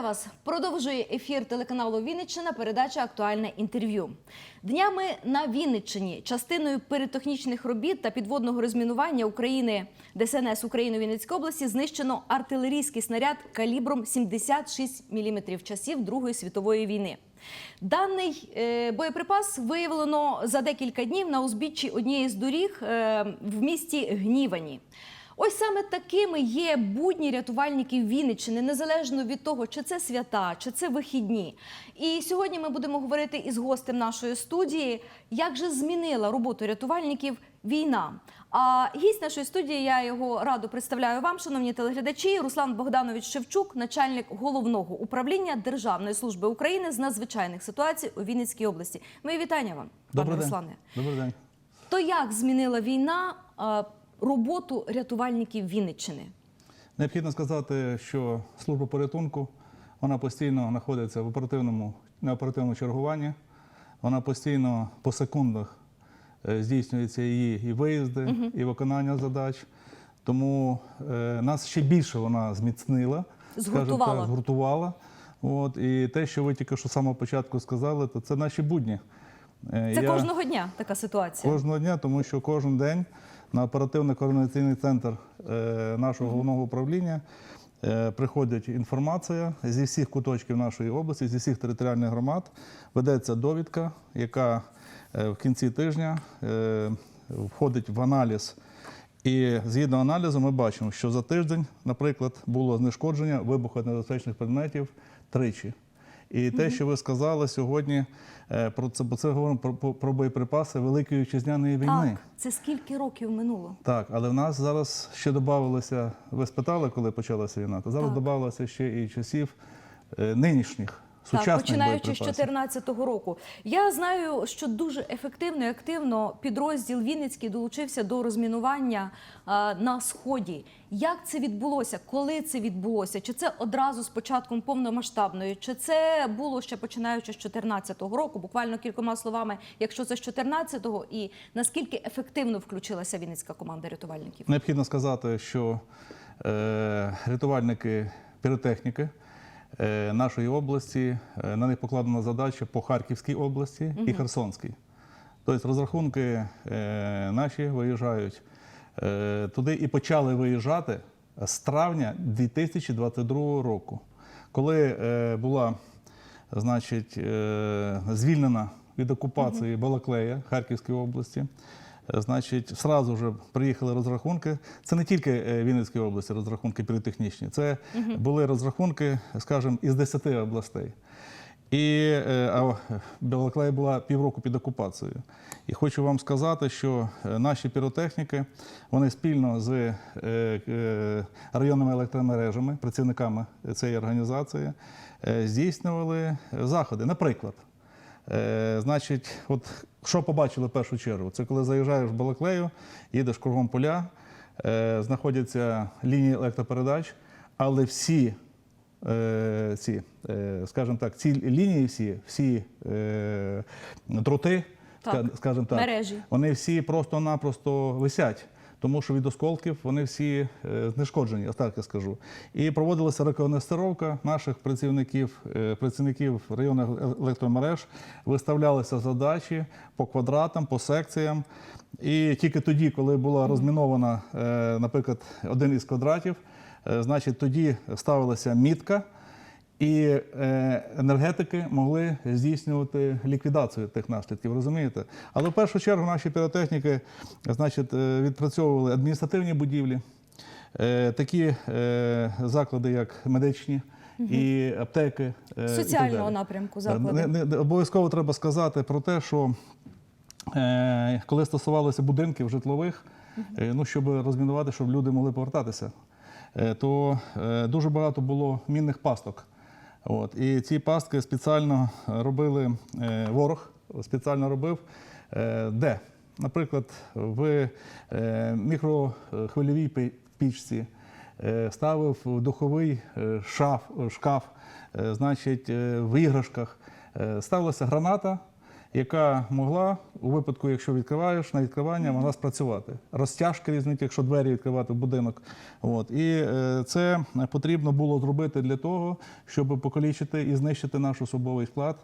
Вітаю вас! Продовжує ефір телеканалу Вінниччина передача Актуальне інтерв'ю. Днями на Вінниччині частиною пиротехнічних робіт та підводного розмінування України ДСНС України у Вінницькій області знищено артилерійський снаряд калібром 76 мм часів Другої світової війни. Даний е, боєприпас виявлено за декілька днів на узбіччі однієї з доріг е, в місті Гнівані. Ось саме такими є будні рятувальників Вінниччини, незалежно від того, чи це свята, чи це вихідні. І сьогодні ми будемо говорити із гостем нашої студії, як же змінила роботу рятувальників війна. А гість нашої студії, я його радо представляю вам, шановні телеглядачі. Руслан Богданович Шевчук, начальник головного управління Державної служби України з надзвичайних ситуацій у Вінницькій області. Мої вітання вам, Добрий пане день. Руслане. Добрий день. То як змінила війна роботу рятувальників Вінниччини? Необхідно сказати, що служба порятунку вона постійно знаходиться в оперативному на оперативному чергуванні. Вона постійно по секундах е, здійснюється її і виїзди, і виконання задач. Тому е, нас ще більше вона зміцнила, Згуртувала. так, згуртувала. От, і те, що ви тільки що з самого початку сказали, то це наші будні. Е, Це я- кожного дня така ситуація. Кожного дня, тому що кожен день на оперативно-координаційний центр е, нашого головного управління е, приходить інформація зі всіх куточків нашої області, зі всіх територіальних громад. Ведеться довідка, яка е, в кінці тижня входить в аналіз. І згідно аналізу, ми бачимо, що за тиждень, наприклад, було знешкодження вибухонебезпечних предметів тричі. І те, що ви сказали сьогодні, е, про це, бо це говоримо про, про, про боєприпаси Великої вітчизняної війни. Так, це скільки років минуло? Так, але в нас зараз ще додавалося, ви спитали, коли почалася війна, то зараз додавалося ще і часів е, нинішніх Так, починаючи з боєприпасів. 2014 року. Я знаю, що дуже ефективно і активно підрозділ Вінницький долучився до розмінування а, на сході. Як це відбулося? Коли це відбулося? Чи це одразу з початком повномасштабної? Чи це було ще починаючи з 2014 року? Буквально кількома словами, якщо це з 2014-го, і наскільки ефективно включилася Вінницька команда рятувальників? Необхідно сказати, що е, рятувальники піротехніки нашої області, е, на них покладена задача по Харківській області і Херсонській. Тобто розрахунки е, наші виїжджають е, туди і почали виїжджати з травня 2022 року, коли е, була значить, е, звільнена від окупації Балаклея Харківської області. Значить, сразу вже приїхали розрахунки. Це не тільки е, Вінницької області розрахунки піротехнічні, це були розрахунки, скажімо, із 10 областей. І е, а Балаклея була півроку під окупацією. І хочу вам сказати, що е, наші піротехніки вони спільно з районними електромережами, працівниками цієї організації, здійснювали заходи. Наприклад, Е, значить, от що побачили в першу чергу? Це коли заїжджаєш в Балаклею, їдеш кругом поля, е, знаходяться лінії електропередач, але всі е, ці, е, скажімо так, ці лінії, всі, всі е, дроти, Так, скажімо так, мережі. вони всі просто-напросто висять. Тому що від осколків вони всі е, знешкоджені, ось так я скажу. І проводилася рекогностировка наших працівників, е, працівників районних електромереж, виставлялися задачі по квадратам, по секціям. І тільки тоді, коли була розмінована, е, наприклад, один із квадратів, значить тоді ставилася мітка. І е, енергетики могли здійснювати ліквідацію тих наслідків, розумієте? Але в першу чергу наші піротехніки значить, е, відпрацьовували адміністративні будівлі, е, такі заклади, як медичні і аптеки. і так Соціального далі. напрямку заклади. Не, не, обов'язково треба сказати про те, що е, коли стосувалося будинків житлових, е, ну, щоб розмінувати, щоб люди могли повертатися, е, то е, дуже багато було мінних пасток. От, і ці пастки спеціально робили е, ворог, спеціально робив е, де? Наприклад, в е, мікрохвильовій пічці ставив духовий шаф, шкаф, значить, в іграшках. Ставилася граната, яка могла у випадку, якщо відкриваєш на відкривання, могла спрацювати. Розтяжки різні, якщо двері відкривати в будинок. От. І е, це потрібно було зробити для того, щоб покалічити і знищити наш особовий склад.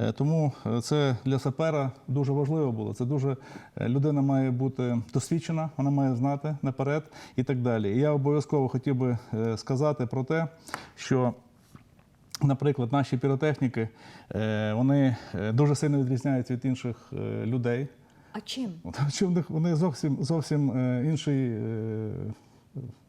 Е, Тому е, це для сапера дуже важливо було. Це дуже людина має бути досвідчена, вона має знати наперед і так далі. І я обов'язково хотів би сказати про те, що Наприклад, наші піротехніки е, вони е, дуже сильно відрізняються від інших е, людей. А чим? Них вони зовсім зовсім інший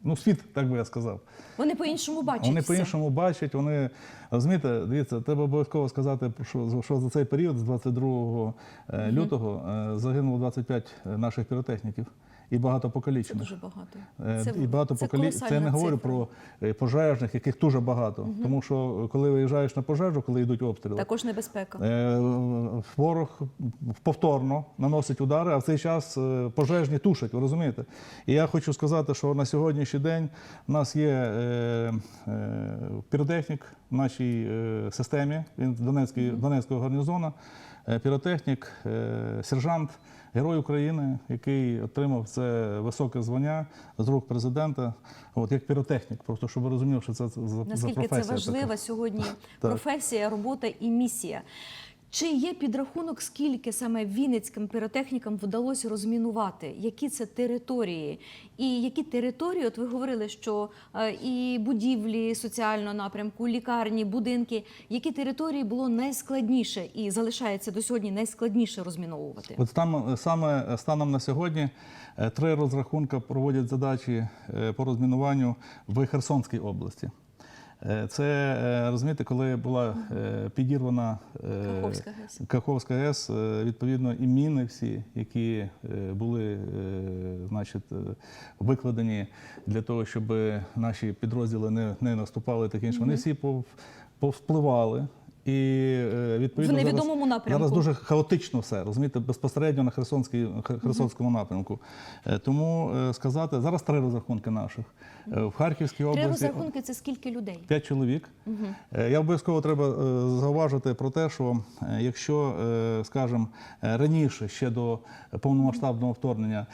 ну, світ, так би я сказав. Вони по-іншому бачать. Вони по-іншому бачать, вони розумієте, дивіться, треба обов'язково сказати, що, що за цей період з 22 е, лютого загинуло 25 наших піротехніків і багато Це дуже багато. Е, Це, і багато це поколінь. Це я не говорю цифра. про е, пожежних, яких дуже багато. Тому що коли виїжджаєш на пожежу, коли йдуть обстріли, Також небезпека. е, ворог повторно наносить удари, а в цей час е, пожежні тушать, ви розумієте? І я хочу сказати, що на сьогоднішній день в нас є е, е, піротехнік в нашій е, системі, він Донецької, Донецького гарнізону, е, піротехнік, е, сержант. Герой України, який отримав це високе звання з рук президента, от як піротехнік, просто щоб ви розуміли, що це за, за Наскільки професія це важлива така. сьогодні професія, робота і місія. Чи є підрахунок, скільки саме вінницьким піротехнікам вдалося розмінувати? Які це території? І які території, от ви говорили, що е, і будівлі соціального напрямку, лікарні, будинки, які території було найскладніше і залишається до сьогодні найскладніше розміновувати? От там саме станом на сьогодні е, три розрахунки проводять задачі е, по розмінуванню в Херсонській області. Е, Це е, розумієте, коли була е, підірвана Каховська ГЕС. Каховська ГЕС, відповідно, і міни всі, які були значить, викладені для того, щоб наші підрозділи не, не наступали, так інше, вони всі повпливали. І е, відповідно В зараз- невідомому напрямку. Зараз дуже хаотично все, розумієте, безпосередньо на Херсонській, Хер- Херсонському напрямку. Е, Тому е, сказати, зараз три розрахунки наших. В Харківській Три розрахунки це скільки людей? п'ять чоловік. Е, Я обов'язково треба зауважити про те, що якщо, скажімо, раніше ще до повномасштабного вторгнення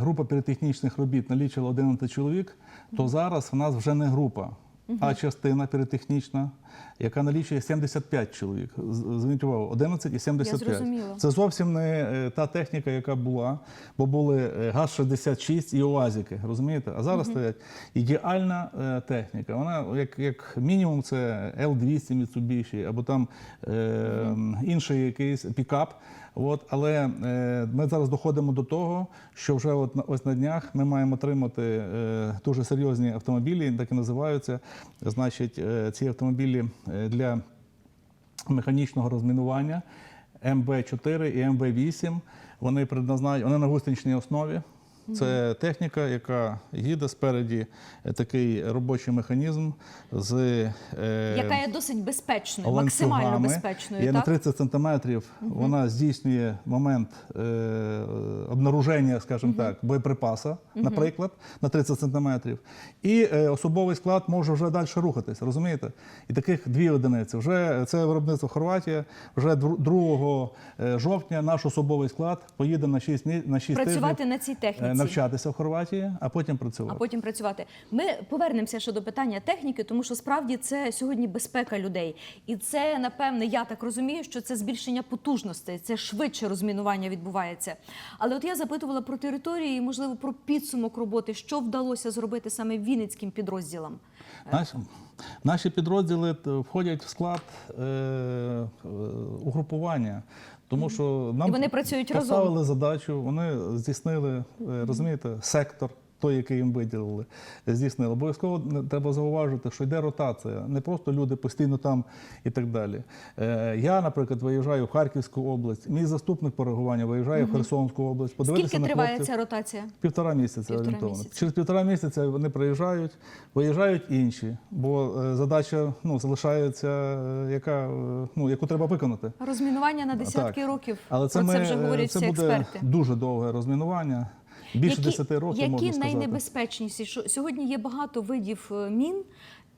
група піротехнічних робіт налічила 11 чоловік, то зараз в нас вже не група. А частина піротехнічна, яка налічує 75 чоловік. Зверніть увагу, 11 і 75. зрозуміла. Це зовсім не е, та техніка, яка була, бо були е, ГАЗ-66 і УАЗики, розумієте? А зараз стоять ідеальна е, техніка. Вона, як, як мінімум, це L200 Mitsubishi, або там е, інший якийсь пікап. От, але е, ми зараз доходимо до того, що вже от ось на днях ми маємо отримати е, дуже серйозні автомобілі, так і називаються. Значить, е, ці автомобілі для механічного розмінування МБ4 і МБ8. Вони предназначені, вони на гусеничній основі. Це техніка, яка їде спереді е, такий робочий механізм з е, Яка є досить безпечною, максимально безпечною, Є на 30 сантиметрів. Вона здійснює момент е, обнаруження, скажімо так, боєприпаса, наприклад, на 30 сантиметрів. І е, особовий склад може вже далі рухатись, розумієте? І таких дві одиниці. Вже це виробництво Хорватія. Вже 2 е, жовтня наш особовий склад поїде на 6, мі- на 6 Працювати тижнів на цій е, техніці. Навчатися в Хорватії, а потім працювати. а потім працювати. Ми повернемося ще до питання техніки, тому що справді це сьогодні безпека людей, і це напевне, я так розумію, що це збільшення потужностей, це швидше розмінування відбувається. Але от я запитувала про території, і, можливо, про підсумок роботи, що вдалося зробити саме вінницьким підрозділам. Наші, наші підрозділи входять в склад е, е, угрупування, тому що нам І вони працюють разом. поставили задачу, вони здійснили, е, розумієте, сектор. Той, який їм виділили, здійснили. Обов'язково треба зауважити, що йде ротація. Не просто люди постійно там і так далі. Е, я, наприклад, виїжджаю в Харківську область, мій заступник по реагуванню виїжджає в Херсонську область. Подивитися Скільки на триває хлопців. ця ротація? Півтора місяця орієнтовно. Через півтора місяця вони приїжджають, виїжджають інші, бо е, задача ну, залишається, е, яка, ну, яку треба виконати. Розмінування на десятки Так. років. Але це, про це ми, вже говорять це всі буде експерти. дуже довге розмінування. Більше 10 років які можна сказати. найнебезпечніші? Що сьогодні є багато видів е, мін,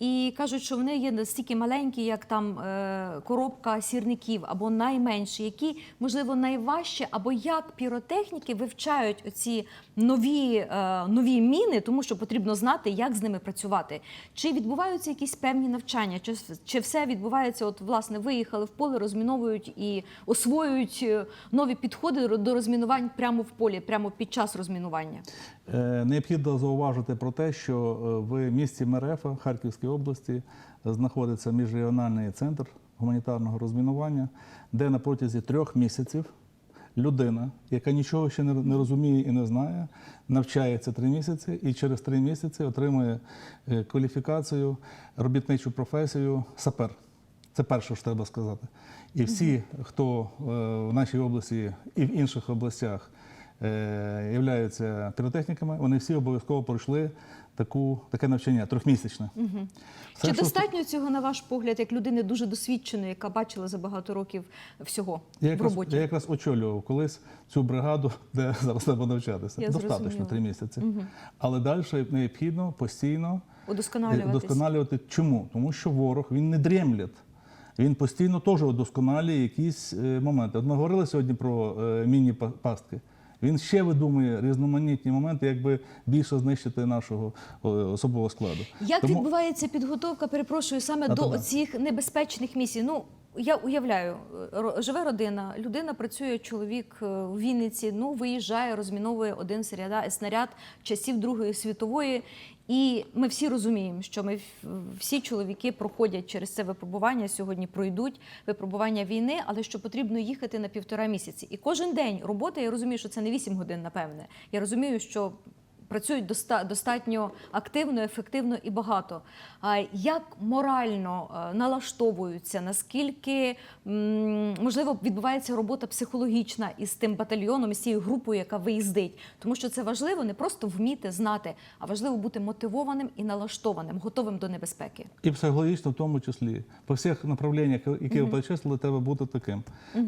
і кажуть, що вони є настільки маленькі, як там е, коробка сірників, або найменші, які можливо найважче, або як піротехніки вивчають оці нові, е, нові міни, тому що потрібно знати, як з ними працювати. Чи відбуваються якісь певні навчання, чи, чи все відбувається? От власне виїхали в поле, розміновують і освоюють е, нові підходи до- до розмінувань прямо в полі, прямо під час розмінування. Е, Необхідно зауважити про те, що е, в місті Мерефа Харківської області знаходиться міжрегіональний центр гуманітарного розмінування, де на протязі трьох місяців людина, яка нічого ще не розуміє і не знає, навчається три місяці і через три місяці отримує е, кваліфікацію, робітничу професію сапер. Це перше, що треба сказати. І всі, хто в нашій області і в інших областях являються піротехніками, вони всі обов'язково пройшли таку, таке навчання трьохмісячне. Все, Чи що- достатньо цього, на ваш погляд, як людини дуже досвідченої, яка бачила за багато років всього Я в якраз, роботі? я якраз очолював колись цю бригаду, де зараз треба навчатися. Я Достатньо три місяці. Але далі необхідно постійно Удосконалюватись. Удосконалювати чому? Тому що ворог він не дрімлять. Він постійно теж удосконалює якісь е, моменти. От ми говорили сьогодні про е, мінні па- пастки. Він ще видумує різноманітні моменти, якби більше знищити нашого е, особового складу. Як Тому- відбувається підготовка, перепрошую, саме А, до цих небезпечних місій? Ну, я уявляю, ро- живе родина, людина працює, чоловік е, в Вінниці, ну, виїжджає, розміновує один снаряд часів Другої світової. І ми всі розуміємо, що ми всі чоловіки проходять через це випробування, сьогодні пройдуть випробування війни, але що потрібно їхати на півтора місяці. І кожен день роботи, я розумію, що це не 8 годин, напевне. Я розумію, що працюють доста- достатньо активно, ефективно і багато. А Як морально е, налаштовуються, наскільки можливо відбувається робота психологічна із тим батальйоном, із цією групою, яка виїздить? Тому що це важливо не просто вміти знати, а важливо бути мотивованим і налаштованим, готовим до небезпеки. І психологічно в тому числі. По всіх направленнях, які ви перечислили, треба бути таким.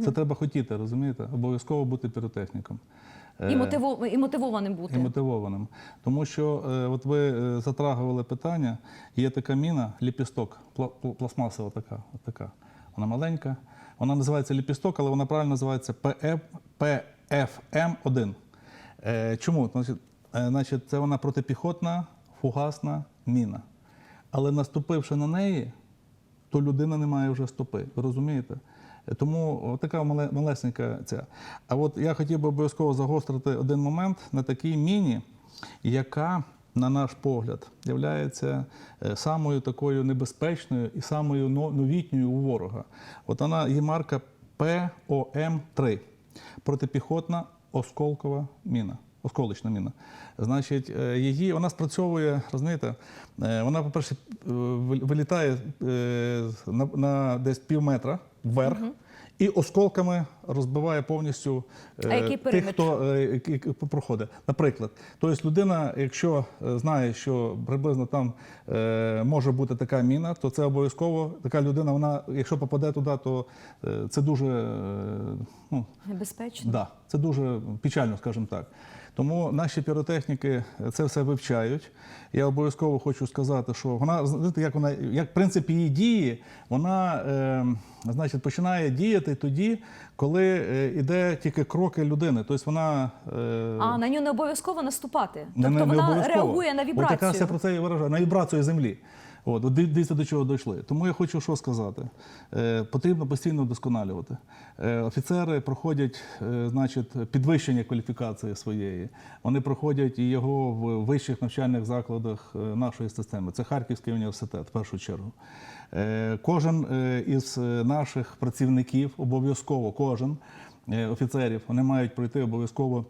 Це треба хотіти, розумієте? Обов'язково бути піротехніком. І, Е, мотиво- і мотивованим бути. і мотивованим. Тому що е, от ви е, затрагували питання, є така міна, ліпісток, пластмасова така, от така. Вона маленька. Вона називається ліпісток, але вона правильно називається ПФМ1. Е, чому? Значить, це вона протипіхотна фугасна міна. Але наступивши на неї, то людина не має вже стопи. Ви розумієте? Е, Тому така малесенька ця. А от я хотів би обов'язково загострити один момент на такій міні, яка, на наш погляд, є самою такою небезпечною і самою новітньою у ворога. От вона є марка ПОМ-3 протипіхотна осколкова міна. Осколочна міна. Значить, е, її вона спрацьовує, розумієте, е, вона, по-перше, е, вилітає е, на, на десь пів метра вверх. І осколками розбиває повністю е, тих, хто е, проходить. Наприклад, тобто людина, якщо знає, що приблизно там е, може бути така міна, то це обов'язково така людина. Вона, якщо попаде туди, то е, це дуже е, ну, Небезпечно. Да, це дуже печально, скажімо так. Тому наші піротехніки це все вивчають. Я обов'язково хочу сказати, що вона знаєте, як вона, як принцип її дії, вона е, значить, починає діяти тоді, коли е, іде тільки кроки людини. Тобто вона е, А на нього не обов'язково наступати. Тобто не- не вона обов'язково. реагує на От вібрацію. якраз я про це і виражаю, на вібрацію землі. От, от дивіться, до чого дійшли. Тому я хочу що сказати. Е, потрібно постійно вдосконалювати. Е, офіцери проходять е, значить, підвищення кваліфікації своєї. Вони проходять його в вищих навчальних закладах е, нашої системи. Це Харківський університет, в першу чергу. Е, кожен е, із наших працівників обов'язково, кожен е, офіцерів, вони мають пройти обов'язково.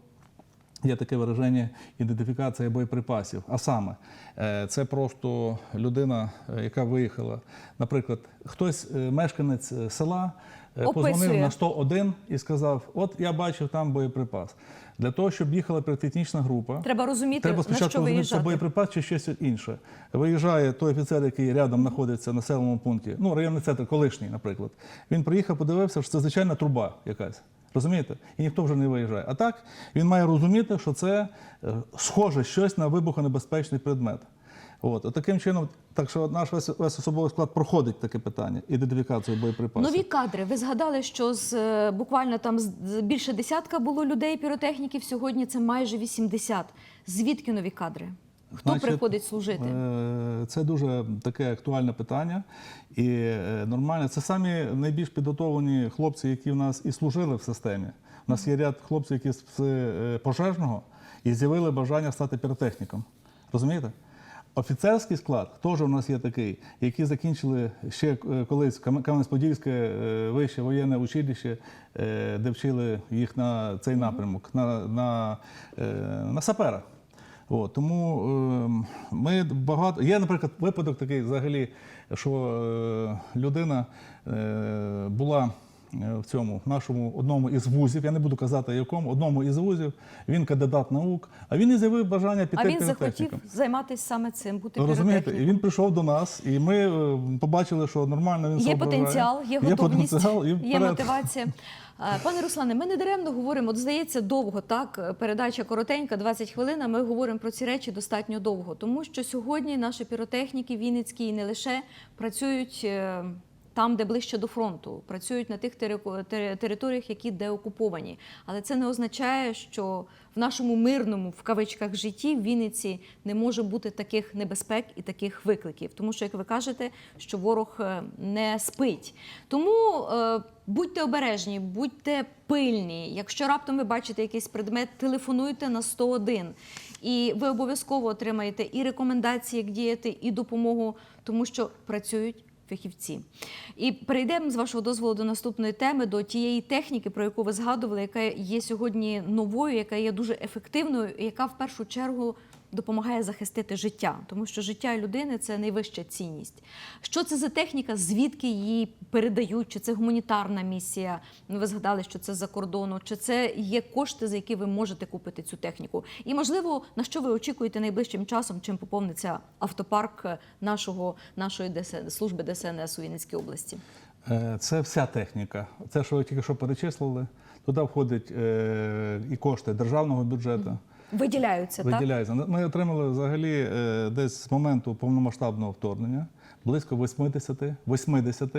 Є таке вираження ідентифікація боєприпасів. А саме, е, це просто людина, е, яка виїхала. Наприклад, хтось, е, мешканець села, е, позвонив Описує. на 101 і сказав: От я бачив там боєприпас. Для того, щоб їхала піротехнічна група, Треба розуміти, Треба на спочатку що розуміти, це боєприпас чи щось інше. Виїжджає той офіцер, який рядом знаходиться в населеному пункті, ну районний центр, колишній, наприклад. Він приїхав, подивився, що це звичайна труба якась. Розумієте? І ніхто вже не виїжджає. А так він має розуміти, що це е, схоже щось на вибухонебезпечний предмет. От, от таким чином, так що наш весь, весь особовий склад проходить таке питання, ідентифікацію боєприпасів. Нові кадри. Ви згадали, що з е, буквально там з- більше десятка було людей піротехніків. Сьогодні це майже 80. Звідки нові кадри? Хто Значить, приходить служити? Е, Це дуже таке актуальне питання. І е, нормально, це самі найбільш підготовлені хлопці, які в нас і служили в системі. У нас є ряд хлопців, які з е, пожежного і з'явили бажання стати піротехніком. Розумієте? Офіцерський склад теж у нас є такий, які закінчили ще колись Кам'янець-Подільське вище воєнне училище, де вчили їх на цей напрямок, на, на, на сапера. От, тому е, ми багато. Є, наприклад, випадок такий взагалі, що е, людина е, була в цьому в нашому одному із вузів, я не буду казати якому, одному із вузів, він кандидат наук, а він і заявив бажання піти А він захотів займатися саме цим, бути Розумієте, і він прийшов до нас, і ми е, побачили, що нормально він Є потенціал, є готовність, потенціал, і є мотивація. Е, Пане Руслане, ми не даремно говоримо. От здається, довго так. Передача коротенька, 20 хвилин. а Ми говоримо про ці речі достатньо довго, тому що сьогодні наші піротехніки Вінницькі і не лише працюють. Там, де ближче до фронту, працюють на тих територіях, які деокуповані. Але це не означає, що в нашому мирному в кавичках житті в Вінниці не може бути таких небезпек і таких викликів. Тому що, як ви кажете, що ворог е, не спить. Тому е, будьте обережні, будьте пильні. Якщо раптом ви бачите якийсь предмет, телефонуйте на 101. І ви обов'язково отримаєте і рекомендації, як діяти, і допомогу, тому що працюють фахівці. І перейдемо з вашого дозволу до наступної теми, до тієї техніки, про яку ви згадували, яка є сьогодні новою, яка є дуже ефективною, яка в першу чергу допомагає захистити життя, тому що життя людини це найвища цінність. Що це за техніка? Звідки її передають? Чи це гуманітарна місія? Ну, ви згадали, що це за кордону, чи це є кошти, за які ви можете купити цю техніку? І можливо, на що ви очікуєте найближчим часом, чим поповниться автопарк нашого нашої ДС... служби ДСНС у Вінницькій області? Е, Це вся техніка. Це, що ви тільки що перечислили, туди входять е, і кошти державного бюджету. Виділяються, так? Виділяються. Ми отримали взагалі е, десь з моменту повномасштабного вторгнення близько 80, 80,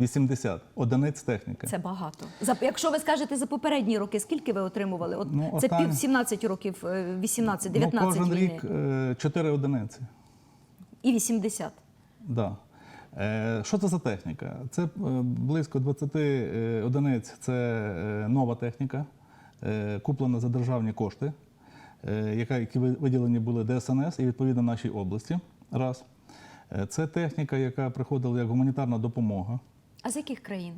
80 одиниць техніки. Це багато. За якщо ви скажете за попередні роки, скільки ви отримували? От Ну, це пів 17 років, е, 18, ну, 19 кожен війни рік е, 4 одиниці. і 80. Да. Е, Що це за техніка? Це е, близько 20 е, одиниць. Це е, нова техніка, е, куплена за державні кошти, е, які ви- виділені були ДСНС і відповідно нашій області. Раз. Е, Це техніка, яка приходила як гуманітарна допомога. А з яких країн?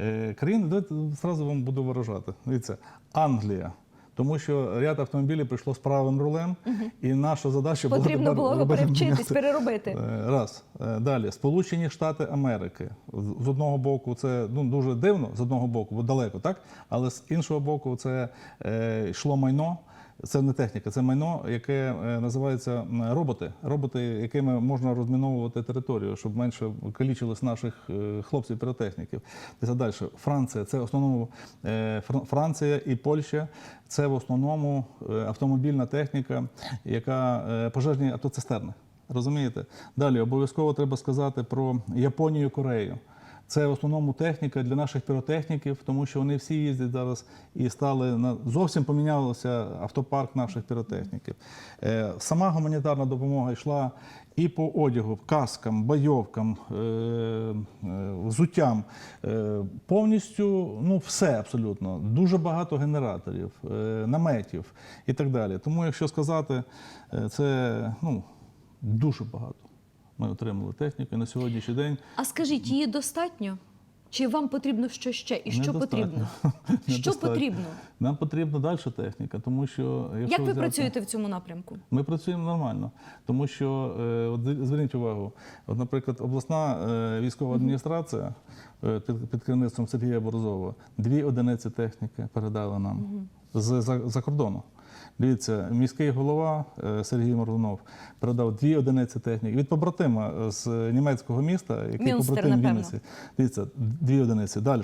Е, Країни, давайте зразу вам буду виражати. Дивіться, Англія. Тому що ряд автомобілів прийшло з правим рулем, і наша задача була Потрібно було його робити перевчитись, переробити. Е, Раз. Е, Далі. Сполучені Штати Америки. З з одного боку, це ну, дуже дивно, з одного боку, бо далеко, так? Але з іншого боку, це е, йшло майно. Це не техніка, це майно, яке е, називається роботи. Роботи, якими можна розміновувати територію, щоб менше калічилось наших е, хлопців-піротехніків. Це далі. Франція, це в основному е, Франція і Польща. Це в основному автомобільна техніка, яка пожежні автоцистерни. Розумієте? Далі обов'язково треба сказати про Японію, Корею. Це в основному техніка для наших піротехніків, тому що вони всі їздять зараз і стали на зовсім помінявся автопарк наших піротехніків. Е, Сама гуманітарна допомога йшла і по одягу, каскам, бойовкам, е, е, взуттям. Повністю ну, все абсолютно. Дуже багато генераторів, наметів і так далі. Тому, якщо сказати, це ну, дуже багато. Ми отримали техніку і на сьогоднішній день. А скажіть, її достатньо? Чи вам потрібно що ще? І що потрібно? Що потрібно? Нам потрібна далі техніка, тому що якщо Як ви взяти- працюєте в цьому напрямку? Ми працюємо нормально, тому що е, от зверніть увагу, от, наприклад, обласна е, військова адміністрація е, під, під керівництвом Сергія Борзова дві одиниці техніки передала нам з за, за кордону. Дивіться, міський голова е, Сергій Мордунов передав дві одиниці техніки від побратима з німецького міста, який Мюнстер, побратим напевно. Вінниці. Дивіться, дві одиниці. Далі.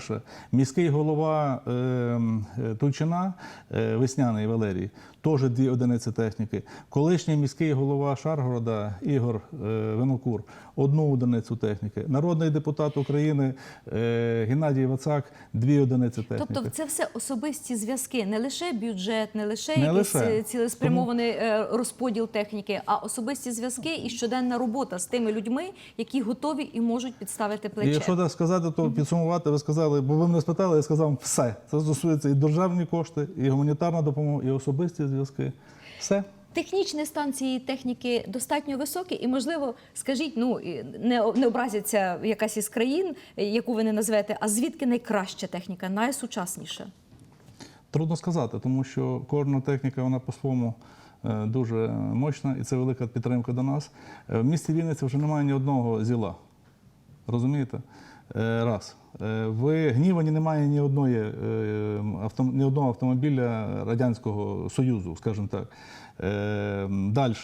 Міський голова е, м, е, Тульчина, е, Весняний Валерій, теж дві одиниці техніки. Колишній міський голова Шаргорода Ігор е, Винокур, одну одиницю техніки. Народний депутат України е, Геннадій Вацак, дві одиниці техніки. Тобто це все особисті зв'язки, не лише бюджет, не лише Не якийсь лише. е, цілеспрямований е, розподіл техніки, а особисті зв'язки і щоденна робота з тими людьми, які готові і можуть підставити І якщо так сказати, то підсумувати, ви сказали, бо ви мене спитали, я сказав все. Це стосується і державні кошти, і гуманітарна допомога, і особисті зв'язки. Все. Технічні станції техніки достатньо високі, і можливо, скажіть, ну не, не образиться якась із країн, е, яку ви не назвете, а звідки найкраща техніка, найсучасніша? Трудно сказати, тому що кожна техніка вона по-своєму е, дуже мощна, і це велика підтримка до нас. Е, В місті Вінниці вже немає ні одного зіла. Розумієте? Раз. Е, В Гнівані немає ні, одної, е, ні одного автомобіля Радянського Союзу, скажімо так. Далі.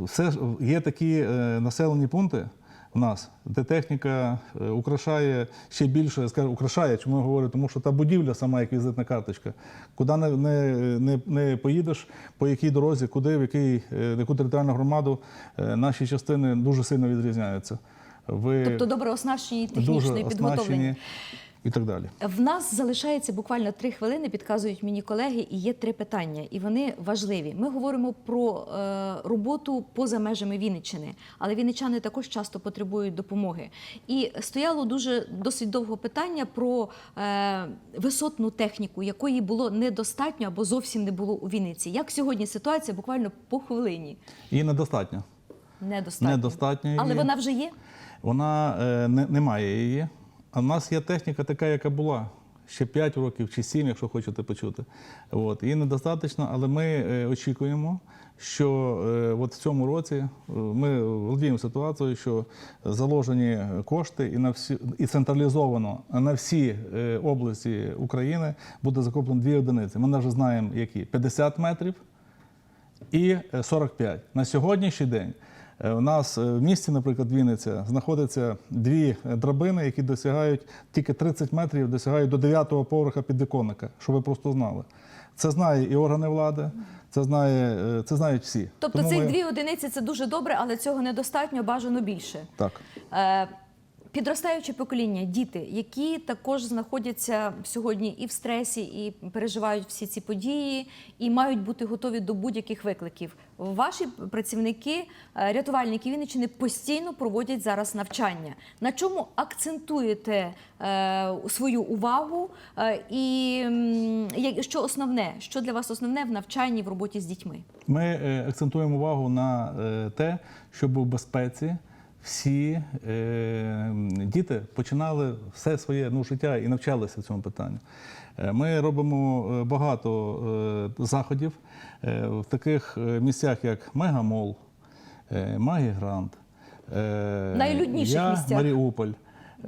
Все є такі е, населені пункти, у нас, де техніка е, украшає ще більше, скажу, украшає, чому я говорю, тому що та будівля сама як візитна карточка. Куди не, не, не, не поїдеш, по якій дорозі, куди, в який, е, яку територіальну громаду, е, наші частини дуже сильно відрізняються. Ви Тобто добре оснащені технічно і підготовлені. і так далі. В нас залишається буквально три хвилини, підказують мені колеги, і є три питання, і вони важливі. Ми говоримо про е, роботу поза межами Вінниччини, але вінничани також часто потребують допомоги. І стояло дуже досить довго питання про е, висотну техніку, якої було недостатньо або зовсім не було у Вінниці. Як сьогодні ситуація? Буквально по хвилині. І недостатньо. Недостатньо. Недостатньо Але вона вже є. Вона е, не, не має її. А в нас є техніка така, яка була. Ще 5 років чи 7, якщо хочете почути. От. Її недостатньо, але ми е, очікуємо, що е, от в цьому році е, ми володіємо ситуацією, що заложені кошти і, на всі, і централізовано на всі е, області України буде закуплено дві одиниці. Ми навіть знаємо, які 50 метрів і е, 45. На сьогоднішній день е, у нас е, в місті, наприклад, Вінниця, знаходяться дві е, драбини, які досягають тільки 30 метрів, досягають до 9-го поверха підвіконника, щоб ви просто знали. Це знає і органи влади, це знає, е, це знають всі. Тобто Тому цих ми- дві одиниці це дуже добре, але цього недостатньо, бажано більше. Так. Е, Підростаюче покоління, діти, які також знаходяться сьогодні і в стресі, і переживають всі ці події, і мають бути готові до будь-яких викликів. Ваші працівники, е, рятувальники Вінниччини постійно проводять зараз навчання. На чому акцентуєте е, свою увагу? Е, і що основне, що для вас основне в навчанні в роботі з дітьми? Ми акцентуємо увагу на те, щоб у безпеці всі е, діти починали все своє ну, життя і навчалися цьому питанню. Е, Ми робимо е, багато е, заходів е, в таких е, місцях, як Мегамол, е, Магігрант, е, Найлюдніших я, місцях. Маріуполь.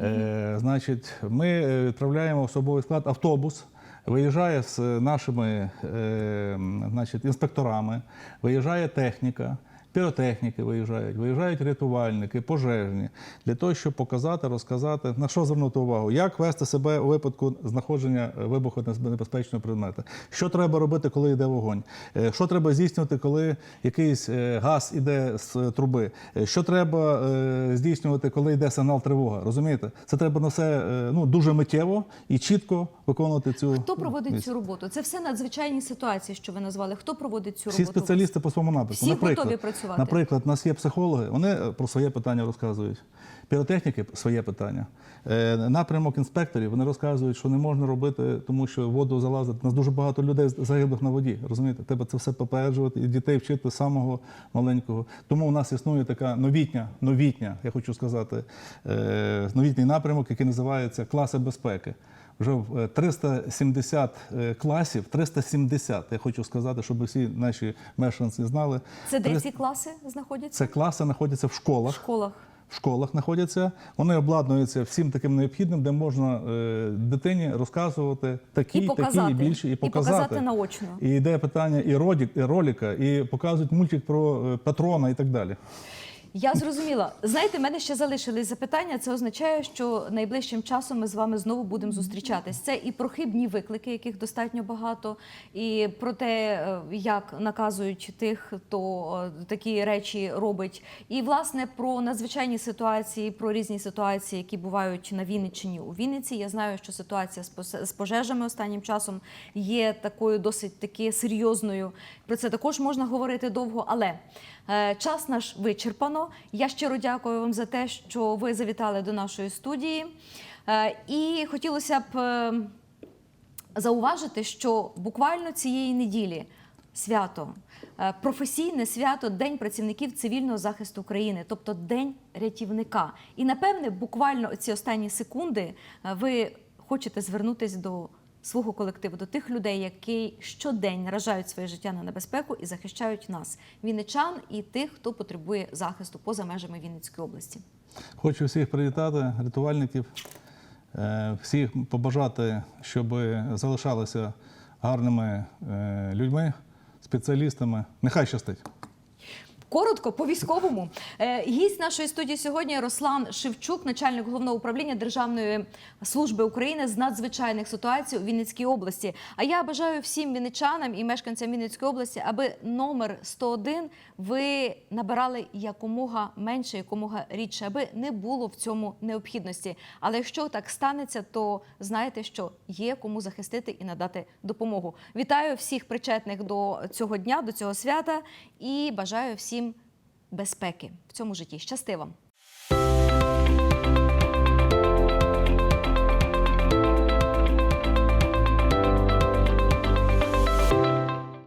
Е, Значить, ми відправляємо особовий склад автобус. Виїжджає з нашими е, значить, інспекторами, виїжджає техніка, піротехніки виїжджають, виїжджають рятувальники, пожежні для того, щоб показати, розказати, на що звернути увагу, як вести себе у випадку знаходження вибухонебезпечного предмета, що треба робити, коли йде вогонь, е, що треба здійснювати, коли якийсь е, газ іде з труби, е, що треба е, здійснювати, коли йде сигнал тривога. Розумієте? Це треба на все е, ну, дуже миттєво і чітко виконувати цю Хто проводить місію. цю роботу? Це все надзвичайні ситуації, що ви назвали. Хто проводить цю Всі роботу? спеціалісти по своєму напрямку. Всі наприклад, готові працювати? Наприклад, у нас є психологи, вони е, про своє питання розказують. Піротехніки своє питання. Е, Напрямок інспекторів вони розказують, що не можна робити, тому що воду залазить. У нас дуже багато людей загиблих на воді. Розумієте, треба це все попереджувати і дітей вчити з самого маленького. Тому у нас існує така новітня, новітня, я хочу сказати, е, новітній напрямок, який називається класи безпеки. Вже в е, 370 е, класів, 370, я хочу сказати, щоб всі наші мешканці знали. Це де ці класи знаходяться? Це класи знаходяться в В школах. школах. в школах знаходяться. Вони обладнуються всім таким необхідним, де можна е, дитині розказувати такі, І показати, такі і більше, і і показати. показати наочно. І йде питання і родік, і роліка, і показують мультик про е, патрона і так далі. Я зрозуміла. Знаєте, в мене ще залишились запитання. Це означає, що найближчим часом ми з вами знову будемо зустрічатись. Це і про хибні виклики, яких достатньо багато, і про те, е, як наказують тих, хто е, такі речі робить, і власне про надзвичайні ситуації, про різні ситуації, які бувають на Вінниччині. У Вінниці я знаю, що ситуація з пожежами останнім часом є такою досить таки серйозною. Про це також можна говорити довго, але е, час наш вичерпано. Я щиро дякую вам за те, що ви завітали до нашої студії. Е, і хотілося б е, зауважити, що буквально цієї неділі свято, е, професійне свято День працівників цивільного захисту України, тобто День рятівника. І напевне, буквально ці останні секунди ви хочете звернутися до свого колективу, до тих людей, які щодень наражають своє життя на небезпеку і захищають нас, вінничан і тих, хто потребує захисту поза межами Вінницької області. Хочу всіх привітати, рятувальників, е, всіх побажати, щоб залишалися гарними е, людьми, спеціалістами. Нехай щастить. Коротко по військовому Е, гість нашої студії сьогодні Руслан Шевчук, начальник головного управління Державної служби України з надзвичайних ситуацій у Вінницькій області. А я бажаю всім вінничанам і мешканцям Вінницької області, аби номер 101 ви набирали якомога менше, якомога рідше, аби не було в цьому необхідності. Але якщо так станеться, то знаєте, що є кому захистити і надати допомогу. Вітаю всіх причетних до цього дня, до цього свята і бажаю всім безпеки в цьому житті. Щасти вам!